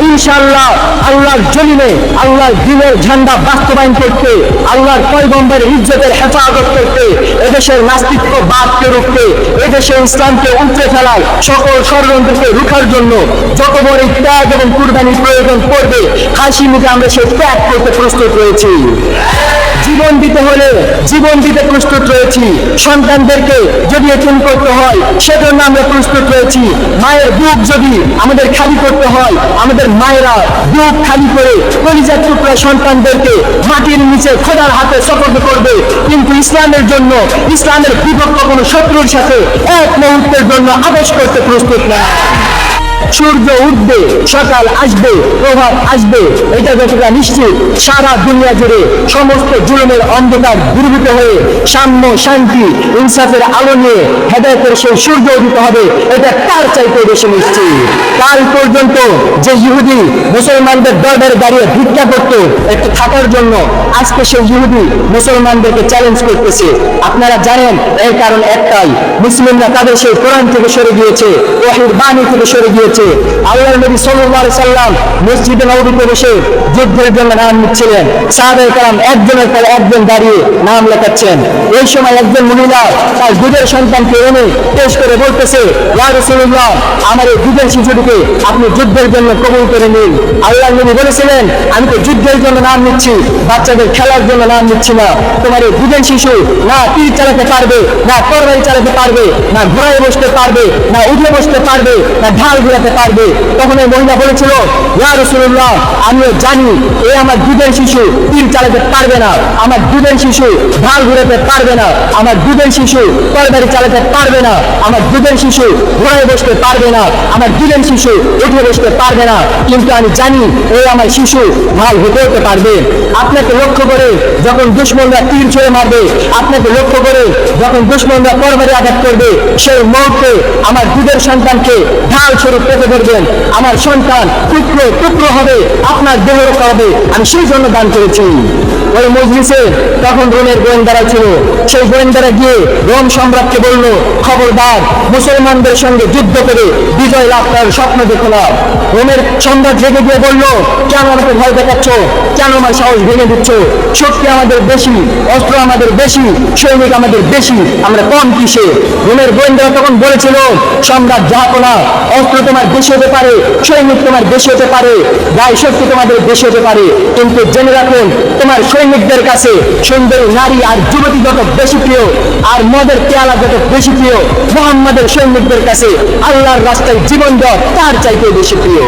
ইনশাআল্লাহ আল্লাহর জমিনে, আল্লাহর দিনের ঝান্ডা বাস্তবায়ন করতে, আল্লাহর পয়গম্বের ইজ্জতের হেফাজত করতে, এদেশের নাস্তিত্ব বাদকে রুখতে, এদেশের ইসলামকে উঠতে ফেলায় সকল ষড়যন্ত্রকে রুখার জন্য যত বড় ত্যাগ এবং কুরবানির প্রয়োজন পড়বে, হাসি মুখে আমরা সে ত্যাগ করতে প্রস্তুত রয়েছি। জীবন দিতে হলে জীবন দিতে প্রস্তুত রয়েছি। সন্তানদেরকে যদি এতিম করতে হয়, সেজন্য আমরা প্রস্তুত রয়েছি। মায়ের বুক যদি আমাদের খালি করতে হয়, আমাদের মায়েরা বুক খালি করে কলিজার টুকরা সন্তানদেরকে মাটির নিচে খোদার হাতে সফল করবে। কিন্তু ইসলামের জন্য, ইসলামের বিভক্ত কোনো শত্রুর সাথে এক মুহূর্তের জন্য আবেশ করতে প্রস্তুত না সূর্য উঠবে, সকাল আসবে, প্রভাত আসবে। এটা যতটা নিশ্চিত, সারা দুনিয়া জুড়ে সমস্ত জুলুমের অন্ধকার দূরীভূত হয়ে সাম্য, শান্তি, ইনসাফের আলো নিয়ে হেদায়তের সেই সূর্য উদিত হবে, এটা তার চাইতে বেশি নিশ্চিত? কাল পর্যন্ত যে ইহুদি মুসলমানদের দরবারে দাঁড়িয়ে ভিক্ষা করত, একটু থাকার জন্য আজকে সেই ইহুদি মুসলমানদেরকে চ্যালেঞ্জ করতেছে। আপনারা জানেন, এর কারণ একটাই, মুসলিমরা তাদের সেই কোরআন থেকে সরে গিয়েছে ওহির বাণী থেকে সরে গিয়েছে। আল্লাহ নবী আলাইহি সাল্লাম মসজিদে নববীতে বসে যুদ্ধের জন্য নাম নিচ্ছিলেন। সাহাবায়ে কালাম একজনের পর একজন দাঁড়িয়ে নাম লেখাচ্ছেন। এই সময় একজন মহিলা তার দুধের সন্তানকে এনে পেশ করে বলতেছে রাসূলুল্লাহ, আমার এই দুধের শিশুটিকে আপনি যুদ্ধের জন্য কবুল করে নিন। আল্লাহ নবী বলেছিলেন, আমি তো যুদ্ধের জন্য নাম নিচ্ছি, বাচ্চাদের খেলার জন্য নাম নিচ্ছি না। তোমার এই দুধের শিশু না তীর চালাতে পারবে, না তরবারি চালাতে পারবে, না ঘোড়ায় বসতে পারবে, না উঠে বসতে পারবে, না ঢাল ঘোরাতে পারবে। তখন এই মহিলা বলেছিল রাসূলুল্লাহ, আমিও জানি এ আমার দুধের শিশু তীর চালাতে পারবে না। আমার দুধের শিশু ঢাল ঘুরাতে পারবে না। আমার দুধের শিশু তরবারি চালাতে পারবে না। আমার দুধের শিশু ঘোড়ায় বসতে পারবে না। আমার দুধের শিশু উঠে বসতে পারবে না। কিন্তু আমি জানি এই আমার শিশু ঢাল হতে পারবে। আপনাকে লক্ষ্য করে যখন দুশ্মনরা তীর ছুঁড়ে মারবে, আপনাকে লক্ষ্য করে যখন দুশ্মনরা তরবারি আঘাত করবে, সেই মুহূর্তে আমার দুধের সন্তানকে ঢাল স্বরূপ পেতে ধরবেন আমার সন্তান টুকরো টুকরো হবে, আপনার দেহ রক্ষা আমি সেই জন্য দান করেছি। ওই মজলিসে তখন রোমের গোয়েন্দারা ছিল। সেই গোয়েন্দারা গিয়ে রোম সম্রাটকে বলল, খবরদার, মুসলমানদের সঙ্গে যুদ্ধ করে বিজয় লাভ করার স্বপ্ন দেখো না। রোমের সম্রাট রেগে গিয়ে বলল, কেন আমাকে ভয় দেখাচ্ছ? কেন আমার সাহস ভেঙে দিচ্ছ? শক্তি আমাদের বেশি, অস্ত্র আমাদের বেশি, সৈনিক আমাদের বেশি, আমরা কম কিসে? রোমের গোয়েন্দারা তখন বলেছিল, সম্রাট জাহাপনা অস্ত্র তোমার বেশি হতে পারে, সৈনিক তোমার বেশি হতে পারে গায়ে শক্তি তোমাদের বেশি হতে পারে, কিন্তু জেনে রাখুন, তোমার সৈনিকদের কাছে সুন্দরী নারী আর যুবতী যত বেশি প্রিয়, আর মদের পেয়ালা যত বেশি প্রিয়, মোহাম্মদের সৈনিকদের কাছে আল্লাহর রাস্তায় জীবন দেওয়া তার চাইতে বেশি প্রিয়।